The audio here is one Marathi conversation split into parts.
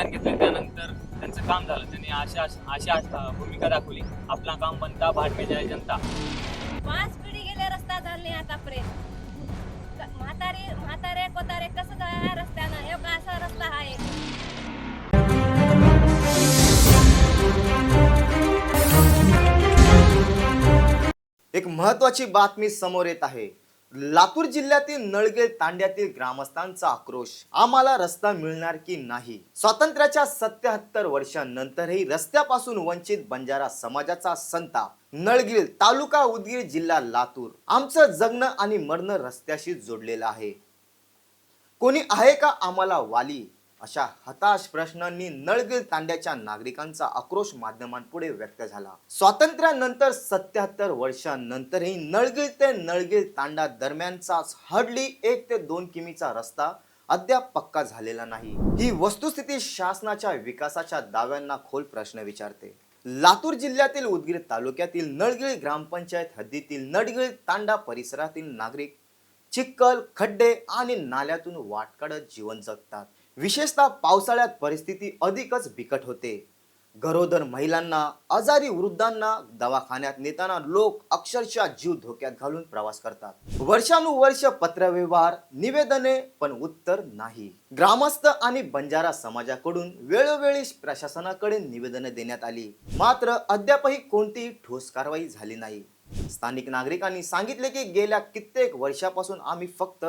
मतदान घेतलं. त्यानंतर त्यांचं काम झालं. त्यांनी अशा अशा भूमिका दाखवली. आपला काम बनता भाट में जाय जनता. पाच पिढी गेले रस्ता झाला आतापर्यंत. म्हातारे म्हातारे कोतारे कसं जाय रस्त्यानं? हे असा रस्ता आहे एक महत्वाची बातमी समोर येत आहे. लातूर जिल्ह्यातील नळगे तांड्यातील ग्रामस्थांचा आक्रोश. आम्हाला रस्ता मिळणार की नाही? स्वातंत्र्याच्या सत्याहत्तर वर्षांनंतरही रस्त्यापासून वंचित बंजारा समाजाचा संताप. नळगीर तालुका उदगीर जिल्हा लातूर. आमचं जगणं आणि मरणं रस्त्याशी जोडलेलं आहे. कोणी आहे का आम्हाला वाली? अशा हताश प्रश्नांनी नळगिळ तांड्याच्या नागरिकांचा आक्रोश माध्यमांपुढे व्यक्त झाला. स्वातंत्र्यानंतर सत्याहत्तर वर्षांनंतरही नळगिळ ते नळगिळ तांडा दरम्यानचा हार्डली एक ते दोन किमीचा रस्ता अद्याप पक्का झालेला नाही. ही वस्तुस्थिती शासनाच्या विकासाच्या दाव्यांना खोल प्रश्न विचारते. लातूर जिल्ह्यातील उदगीर तालुक्यातील नळगिळ ग्रामपंचायत हद्दीतील नळगिळ तांडा परिसरातील नागरिक चिखल खड्डे आणि नाल्यातून वाट काढत जीवन जगतात. विशेषतः पावसाळ्यात परिस्थिती अधिकच बिकट होते. गरोदर महिलांना आजारी वृद्धांना दवाखान्यात नेताना लोक अक्षरशः जीव धोक्यात घालून प्रवास करतात. वर्षानुवर्ष पत्रव्यवहार निवेदने पण उत्तर नाही. ग्रामस्थ आणि बंजारा समाजाकडून वेळोवेळी प्रशासनाकडे निवेदने देण्यात आली. मात्र अद्यापही कोणतीही ठोस कारवाई झाली नाही. स्थानिक नागरिकांनी सांगितले की गेल्या कित्येक वर्षापासून आम्ही फक्त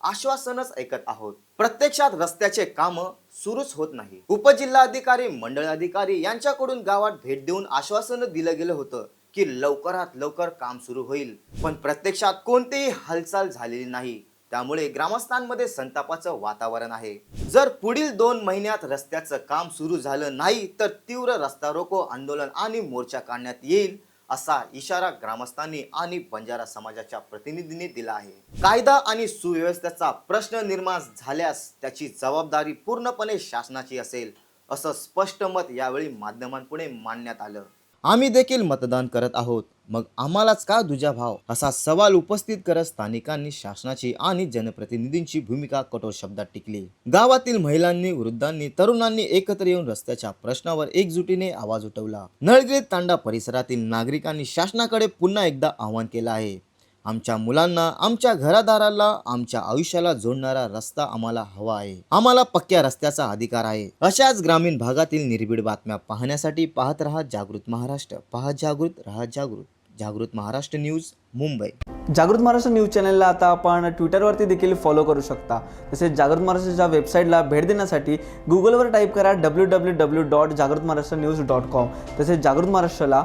आश्वासनच ऐकत आहोत. प्रत्यक्षात रस्त्याचे काम सुरूच होत नाही. उपजिल्हाधिकारी मंडळ अधिकारी यांच्याकडून गावात भेट देऊन आश्वासन दिलं गेलं होतं की लवकरात लवकर काम सुरू होईल. पण प्रत्यक्षात कोणतीही हालचाल झालेली नाही. त्यामुळे ग्रामस्थांमध्ये संतापाचं वातावरण आहे. जर पुढील दोन महिन्यात रस्त्याचं काम सुरू झालं नाही तर तीव्र रस्ता रोको आंदोलन आणि मोर्चा काढण्यात येईल असा इशारा ग्रामस्थांनी आणि बंजारा समाजाच्या प्रतिनिधींनी दिला आहे. कायदा आणि सुव्यवस्थेचा प्रश्न निर्माण झाल्यास त्याची जबाबदारी पूर्णपणे शासनाची असेल असं स्पष्ट मत यावेळी माध्यमांपुढे मांडण्यात आलं. आम्ही देखील मतदान करत आहोत. मग आम्हालाच का दुजाभाव असा सवाल उपस्थित करत स्थानिकांनी शासनाची आणि जनप्रतिनिधींची भूमिका कठोर शब्दात टिकली. गावातील महिलांनी वृद्धांनी तरुणांनी एकत्र येऊन रस्त्याच्या प्रश्नावर एकजुटीने आवाज उठवला. नळगिरी तांडा परिसरातील नागरिकांनी शासनाकडे पुन्हा एकदा आवाहन केलं आहे. आमच्या मुलांना आमच्या घरादाराला आमच्या आयुष्याला जोडणारा रस्ता आम्हाला हवा आहे. आम्हाला पक्क्या रस्त्याचा अधिकार आहे. अशाच ग्रामीण भागातील निर्भीड बातम्या पाहण्यासाठी पाहत रहा जागृत महाराष्ट्र. पहा जागृत रहा जागृत. जागृत महाराष्ट्र न्यूज मुंबई. जागृत महाराष्ट्र न्यूज चॅनलला आता आपण ट्विटरवरती देखील फॉलो करू शकता. तसेच जागृत महाराष्ट्राच्या वेबसाईटला भेट देण्यासाठी गुगलवर टाईप करा डब्ल्यू डब्ल्यू डब्ल्यू डॉट जागृत महाराष्ट्र न्यूज डॉट कॉम तसेच जागृत महाराष्ट्राला